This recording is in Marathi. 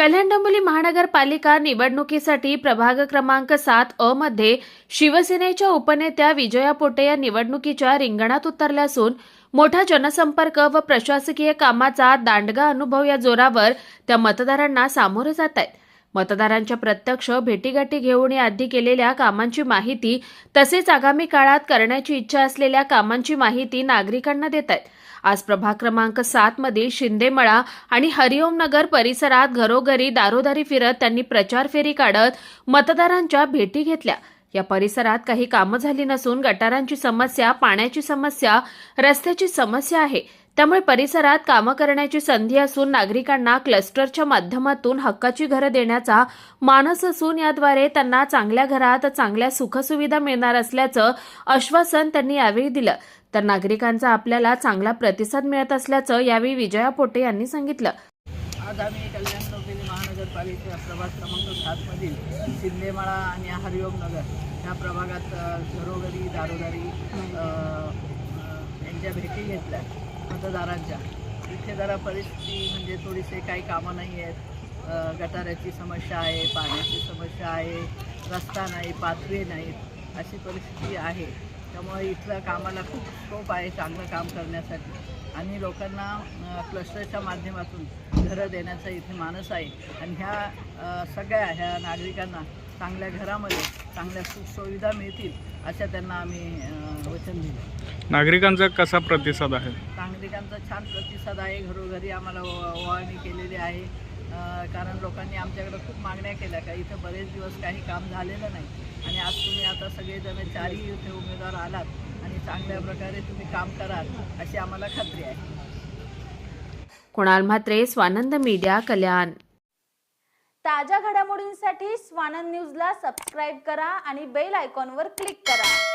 कल्याण डोंबिवली महानगरपालिका निवडणुकीसाठी प्रभाग क्रमांक सात अ मध्ये शिवसेनेच्या उपनेत्या विजया पोटे या निवडणुकीच्या रिंगणात उतरल्या असून मोठा जनसंपर्क व प्रशासकीय कामाचा दांडगा अनुभव या जोरावर त्या मतदारांना सामोरे जात आहेत. मतदारांच्या प्रत्यक्ष भेटीगाठी घेऊन या आधी केलेल्या कामांची माहिती तसेच आगामी काळात करण्याची इच्छा असलेल्या कामांची माहिती नागरिकांना देत आहेत आज प्रभाग क्रमांक सात मधील शिंदेमळा आणि हरिओम नगर परिसरात घरोघरी दारोदारी फिरत त्यांनी प्रचार फेरी काढत मतदारांच्या भेटी घेतल्या. या परिसरात काही कामं झाली नसून गटारांची समस्या पाण्याची समस्या रस्त्याची समस्या आहे. त्यामुळे परिसरात कामं करण्याची संधी असून नागरिकांना क्लस्टरच्या माध्यमातून हक्काची घरं देण्याचा मानस असून याद्वारे त्यांना चांगल्या घरात चांगल्या सुखसुविधा मिळणार असल्याचं आश्वासन त्यांनी यावेळी दिलं. तर नागरिकांचा आपल्याला चांगला प्रतिसाद मिळत असल्याचं यावेळी विजया पोटे यांनी सांगितलं. आज आम्ही कल्याण डोंबिवली महानगरपालिका प्रभाग क्रमांक सातमधील शिंदेमाळा आणि हरिओम नगर या प्रभागात घरोघरी दारोदारी यांच्या भेटी घेतल्या. मतदारांच्या इथे जरा परिस्थिती म्हणजे थोडीसे काही कामं नाही आहेत. गटाराची समस्या आहे पाण्याची समस्या आहे रस्ता नाही पाथवे नाहीत. अशी परिस्थिती आहे. त्यामुळे इथलं कामाला खूप स्कोप आहे चांगलं काम करण्यासाठी. आणि लोकांना क्लस्टरच्या माध्यमातून घरं देण्याचा इथे मानस आहे. आणि ह्या सगळ्या ह्या नागरिकांना चांगल्या घरामध्ये चांगल्या सुखसुविधा मिळतील अशा त्यांना आम्ही वचन दिलं. नागरिकांचा कसा प्रतिसाद आहे? नागरिकांचा छान प्रतिसाद आहे. घरोघरी आम्हाला ओवाळणी केलेली आहे. कारण लोकांनी आमच्याकडे खूप मागण्या केल्या का इथं बरेच दिवस काही काम झालेलं नाही. आणि आज तुम्ही आता सगळेजण चारही इथे उमेदवार आलात आणि चांगल्या प्रकारे तुम्ही काम कराल अशी आम्हाला खात्री आहे. कुणाल म्हात्रे स्वानंद मीडिया कल्याण. ताज्या घडामोडींसाठी स्वानंद न्यूजला सबस्क्राईब करा आणि बेल आयकॉनवर क्लिक करा.